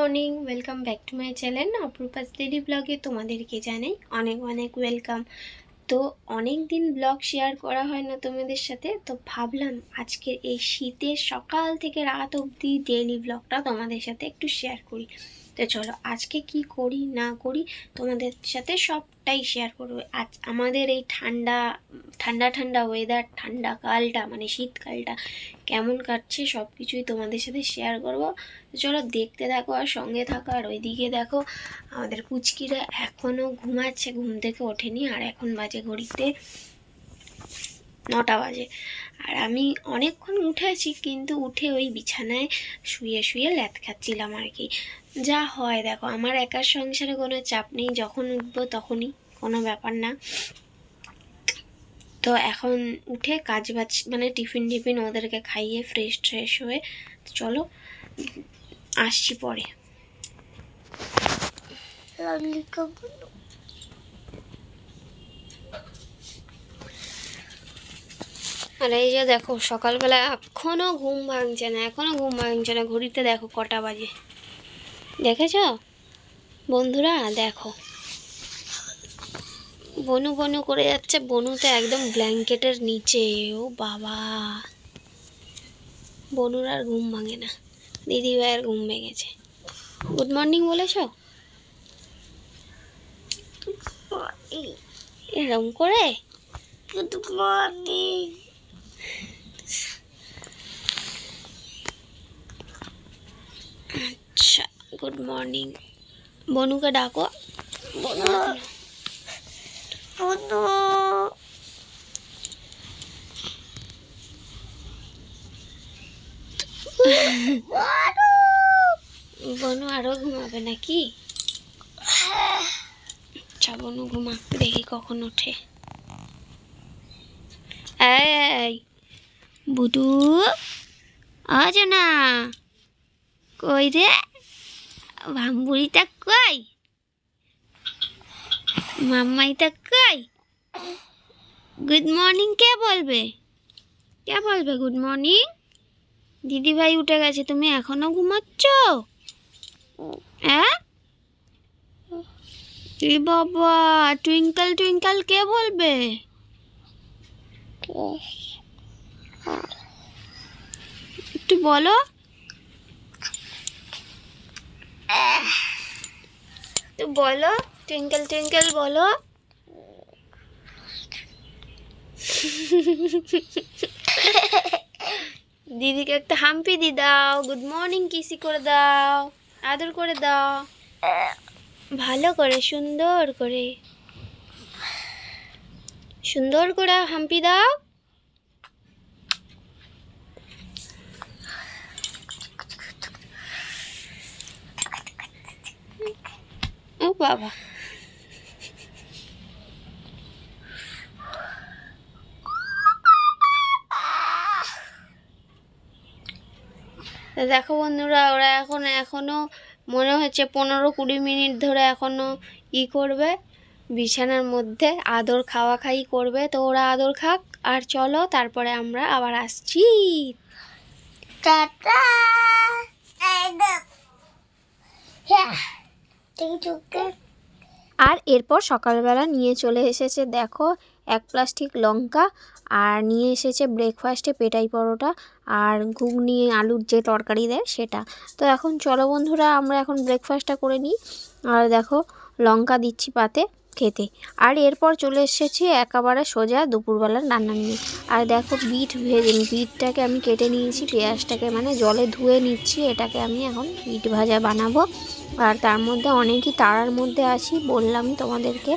Morning welcome back to my channel Aparupa's daily ব্লগে তোমাদেরকে জানাই অনেক অনেক ওয়েলকাম তো অনেক দিন ব্লগ শেয়ার করা হয় না তোমাদের সাথে, তো ভাবলাম আজকের এই শীতের সকাল থেকে রাত অবধি ডেইলি ব্লগটা তোমাদের সাথে একটু শেয়ার করি। তো চলো আজকে কি করি, না করি, তোমাদের সাথে সবটাই শেয়ার করব। আজ আমাদের এই ঠান্ডা ঠান্ডা ঠান্ডা ওয়েদার ঠান্ডা কালটা মানে শীতকালটা কেমন কাটছে সব কিছুই তোমাদের সাথে শেয়ার করব। চলো দেখতে থাকো আর সঙ্গে থাকো আর ওইদিকে দেখো, আমাদের পুচকিরা এখনও ঘুমাচ্ছে, ঘুম থেকে ওঠেনি আর এখন বাজে ঘড়িতে নটা বাজে। আর আমি অনেকক্ষণ উঠেছি, কিন্তু উঠে ওই বিছানায় শুয়ে শুয়ে ল্যাথ খাচ্ছিলাম আর কি। যা হয় দেখো, আমার একার সংসারে কোনো চাপ নেই, যখন উঠবো তখনই, কোনো ব্যাপার না। তো এখন উঠে কাজ বাজ মানে টিফিন টিফিন ওদেরকে খাইয়ে ফ্রেশ ট্রেশ হয়ে, চলো, আসছি পরে। আর এই যে দেখো সকালবেলা এখনও ঘুম ভাঙছে না এখনও ঘুম ভাঙছে না। ঘড়িতে দেখো কটা বাজে। দেখেছ? বন্ধুরা দেখো। বনু বনু করে যাচ্ছে বনুতে একদম ব্ল্যাঙ্কেটের নিচে। ও বাবা। বনুর আর ঘুম ভাঙে না। দিদি ভাইয়ের ঘুম ভেঙেছে। গুড মর্নিং বলেছ? এরম করে? Good morning good morning. বনুকে ডাকো। বনু বনু। বনু। আরও ঘুমাবে নাকি? আচ্ছা বনু ঘুমা দেখি কখন ওঠে। এই বুটু আজ না। কই রে? ভাম্বুড়িটা কই? মাম্মাইটা কই? গুড মর্নিং কে বলবে? কে বলবে গুড মর্নিং দিদি ভাই উঠে গেছে, তুমি এখনও ঘুমাচ্ছ? হ্যাঁ? বাবা টুইঙ্কল টুইঙ্কল কে বলবে? একটু বলো। একটু বলো, টুইঙ্কেল, টুইঙ্কল বলো। দিদিকে একটা হাম্পি দি দাও গুড মর্নিং কিসি করে দাও, আদর করে দাও। ভালো করে, সুন্দর করে সুন্দর করে হাম্পি দাও ও বাবা। দেখো বন্ধুরা, ওরা এখন এখনও মনে হচ্ছে পনেরো কুড়ি মিনিট ধরে এখনও ই করবে, বিছানার মধ্যে আদর খাওয়া খাই করবে। তো ওরা আদর খাক আর চলো, তারপরে আমরা আবার আসছি। টাটা একদম হ্যাঁ ঠিক চুকে আর এরপর সকালবেলা নিয়ে চলে এসেছে, দেখো, এক প্লাস্টিক লঙ্কা, আর নিয়ে এসেছে ব্রেকফাস্টে পেটাই পরোটা, আর ঘুগনি আলুর যে তরকারি দেয় সেটা। তো এখন চলো বন্ধুরা, আমরা এখন ব্রেকফাস্টটা করে নিই। আর দেখো, লঙ্কা দিচ্ছি পাতে খেতে। আর এরপর চলে এসেছি একেবারে সোজা দুপুরবেলার রান্না নিয়ে। আর দেখো, বিট ভেজে, বিটটাকে আমি কেটে নিয়েছি, পেঁয়াজটাকে মানে জলে ধুয়ে নিচ্ছি, এটাকে আমি এখন বিট ভাজা বানাবো। আর তার মধ্যে অনেকই তারার মধ্যে আছি, বললাম তোমাদেরকে।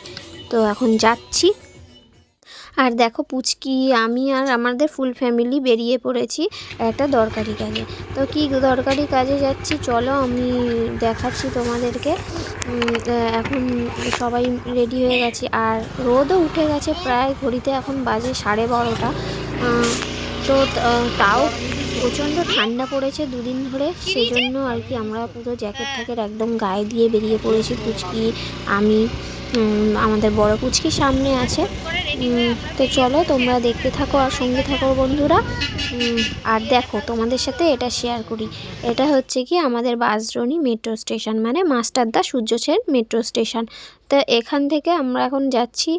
তো এখন যাচ্ছি। আর দেখো পুচকি, আমি আর আমাদের ফুল ফ্যামিলি বেরিয়ে পড়েছি একটা দরকারি কাজে। তো কি দরকারি কাজে যাচ্ছি? চলো আমি দেখাচ্ছি তোমাদেরকে। এখন সবাই রেডি হয়ে গেছি। আর রোদও উঠে গেছে প্রায়, ঘড়িতে এখন বাজে সাড়ে বারোটা। তো তাও প্রচণ্ড ঠান্ডা পড়েছে দুদিন ধরে সেই জন্য আর কি আমরা পুরো জ্যাকেট ট্যাকেট একদম গায়ে দিয়ে বেরিয়ে পড়েছি কুচকি আমি আমাদের বড় কুচকি সামনে আছে। তো চলো তোমরা দেখতে থাকো আর সঙ্গে থাকো বন্ধুরা। আর দেখো তোমাদের সাথে এটা শেয়ার করি। এটা হচ্ছে কি আমাদের বাসরণী মেট্রো স্টেশন মানে মাস্টারদা সূর্য সেন মেট্রো স্টেশন তো এখান থেকে আমরা এখন যাচ্ছি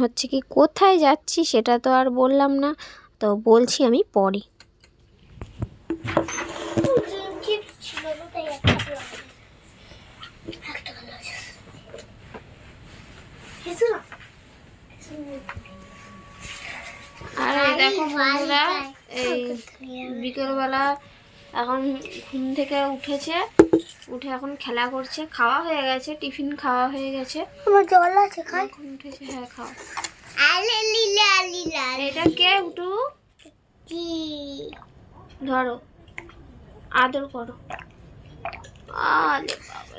হচ্ছে কি কোথায় যাচ্ছি সেটা তো আর বললাম না, তো বলছি আমি পরে। আর দেখো বন্ধুরা এই বিকেলবেলা এখন ঘুম থেকে উঠেছে উঠে এখন খেলা করছে খাওয়া হয়ে গেছে টিফিন খাওয়া হয়ে গেছে। আমার জল আছে খাই উঠেছে হ্যাঁ খাও। আলে লিলা লিলা এটা কে উঠু কি ধরো। আদর করো। বাবা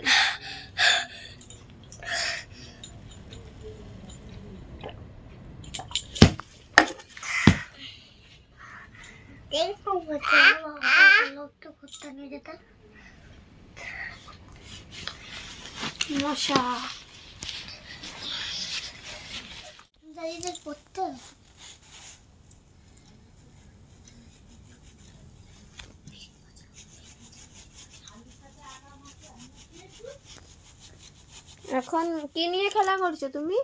নিয়ে যেতে মশা। দাদিদের করতে এখন কি নিয়ে খেলা করছ তুমি?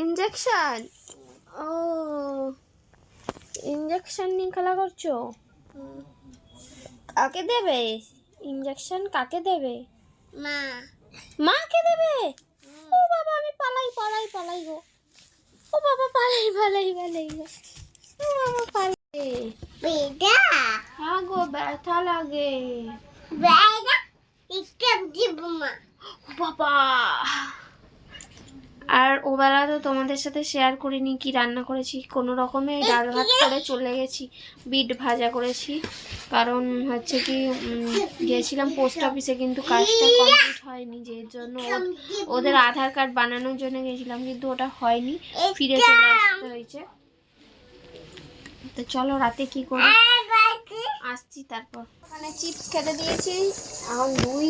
ইঞ্জেকশন ও ইঞ্জেকশন নিয়ে খেলা করছ? কাকে দেবে? ইঞ্জেকশন কাকে দেবে? মা। মাকে দেবে? ও বাবা আমি পালাই পালাই পালাই গো। ও বাবা পালাই পালাই পালাই গো। ও বাবা পালাই। বেদা হ্যাঁ গো ব্যথা লাগে। বেদা একটা দিব মা। ও বাবা। আর ওবেলা তো তোমাদের সাথে শেয়ার করিনি কি রান্না করেছি কোনো রকমে ডাল ভাত করে চলে গেছি বিট ভাজা করেছি। কারণ হচ্ছে কি গিয়েছিলাম পোস্ট অফিসে কিন্তু কাজটা কমপ্লিট হয়নি যে জন্য ওদের আধার কার্ড বানানোর জন্য গেছিলাম কিন্তু ওটা হয়নি ফিরে চলে আসতে হয়েছে। তো চলো রাতে কি করি? তারপর? ওখানে চিপস খেতে দিয়েছি এখন দুই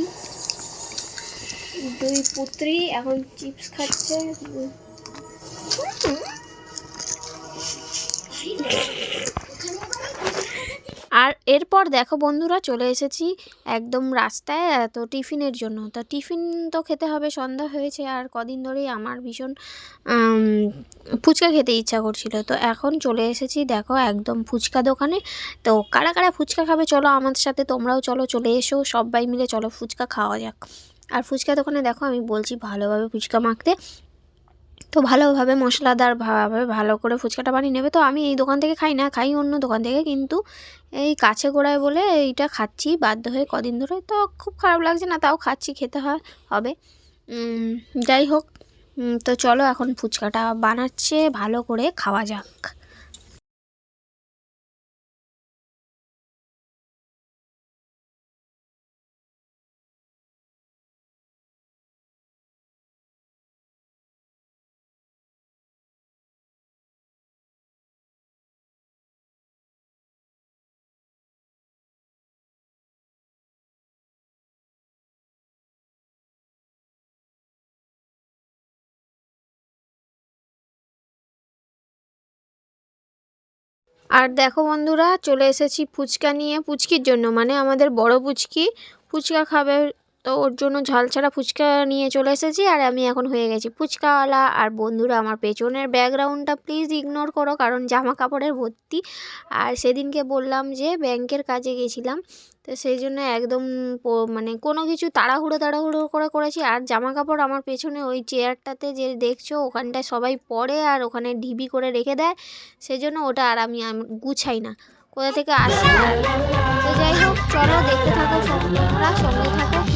দুই পুত্রী এখন চিপস খাচ্ছে। আর এরপর দেখো বন্ধুরা চলে এসেছি একদম রাস্তায় তো টিফিনের জন্য। তো টিফিন তো খেতে হবে, সন্ধ্যা হয়েছে আর কদিন ধরেই আমার ভীষণ ফুচকা খেতে ইচ্ছা করছিল। তো এখন চলে এসেছি দেখো একদম ফুচকা দোকানে। তো কারা কারা ফুচকা খাবে চলো আমার সাথে, তোমরাও চলো চলে এসো, সবাই মিলে চলো ফুচকা খাওয়া যাক। আর ফুচকা দোকানে দেখো আমি বলছি ভালোভাবে ফুচকা মাখতে। তো ভালোভাবে মশলাদার ভাবে ভালো করে ফুচকাটা বানিয়ে নেবে। তো আমি এই দোকান থেকে খাই না, খাই অন্য দোকান থেকে। কিন্তু এই কাছে গোড়ায় বলে এইটা খাচ্ছি, বাধ্য হয়ে কদিন ধরে। তো খুব খারাপ লাগছে না, তাও খাচ্ছি, খেতে হয়, হবে। যাই হোক। তো চলো এখন ফুচকাটা বানাচ্ছে, ভালো করে খাওয়া যাক। আর দেখো বন্ধুরা, চলে এসেছি ফুচকা নিয়ে। পুচকির জন্য মানে আমাদের বড় পুচকি ফুচকা খাবে তো ওর জন্য ঝাল ছাড়া ফুচকা নিয়ে চলে এসেছি আর আমি এখন হয়ে গেছি ফুচকাওয়ালা। আর বন্ধুরা, আমার পেছনের ব্যাকগ্রাউন্ডটা প্লিজ ইগনোর করো, কারণ জামা কাপড়ের ভর্তি। আর সেদিনকে বললাম যে ব্যাংকের কাজে গেছিলাম, তো সেই জন্য একদম মানে কোনো কিছু তাড়াহুড়ো তাড়াহুড়ো করে করেছি। আর জামা কাপড় আমার পেছনে ওই চেয়ারটাতে যে দেখছ, ওখানটায় সবাই পরে আর ওখানে ঢিবি করে রেখে দেয়। সেই জন্য ওটা আর আমি গুছাই না। কোথা থেকে আসি তো যাই হোক, চলো দেখতে থাকো তোমরা সঙ্গে থাকো।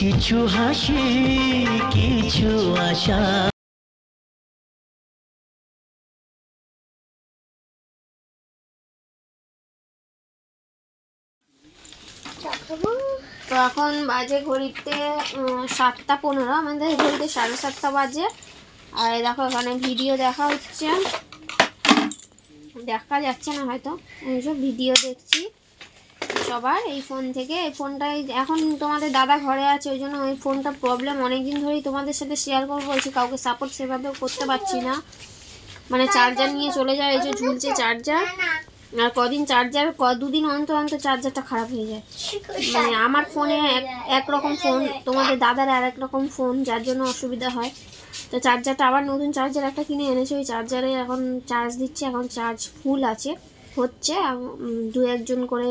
কিছু হাসি, কিছু আশা। তো এখন বাজে ঘড়িতে সাতটা পনেরো, আমাদের ঘড়িতে সাড়ে সাতটা বাজে। আর দেখো এখানে ভিডিও দেখা হচ্ছে। দেখা যাচ্ছে না হয়তো। এইসব ভিডিও দেখছি সবার, এই ফোন থেকে। এই ফোনটাই এখন তোমাদের দাদা ঘরে আছে, ওই জন্য ওই ফোনটা প্রবলেম অনেকদিন ধরেই তোমাদের সাথে শেয়ার করব, বলছি কাউকে সাপোর্ট সেভাবে করতে পারছি না। মানে চার্জার নিয়ে চলে যায়, এই যে ঝুলছে চার্জার আর কদিন চার্জার ক, দুদিন অন্তর অন্তর চার্জারটা খারাপ হয়ে যায়। মানে আমার ফোনে এক একরকম ফোন তোমাদের দাদার আর এক রকম ফোন যার জন্য অসুবিধা হয়। তো চার্জারটা আবার নতুন চার্জার একটা কিনে এনেছে, ওই চার্জারে এখন চার্জ দিচ্ছে, এখন চার্জ ফুল আছে। হচ্ছে দু একজন করে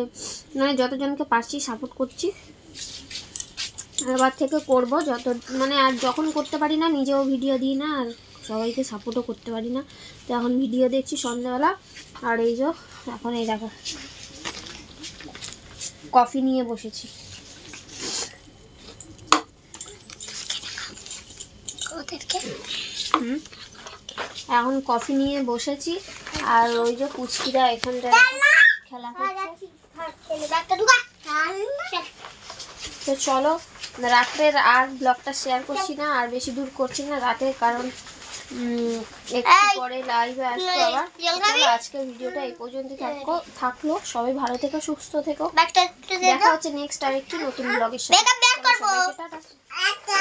মানে যতজনকে পারছি সাপোর্ট করছি। এবার থেকে করব যত মানে আর যখন করতে পারি না, নিজেও ভিডিও দিই না, আর সবাইকে সাপোর্টও করতে পারি না। তো এখন ভিডিও দেখছি সন্ধ্যাবেলা, আর এই যে, এখন এই দেখো কফি নিয়ে বসেছি ওদেরকে হুম এখন কফি নিয়ে বসেছি আর ওই যে কুচকিরা এখানটা খেলা করছে। তো চলো রাত্রের আর ব্লগটা শেয়ার করছি না আর বেশি দূর করছি না রাতে কারণ একটু পরে লাইভে আসব আবার। চলো আজকের ভিডিওটা এই পর্যন্ত থাকো থাকল। সবাই ভালো থেকো সুস্থ থেকো। দেখা হচ্ছে নেক্সট আরেকটি নতুন ব্লগের সাথে। টাটা।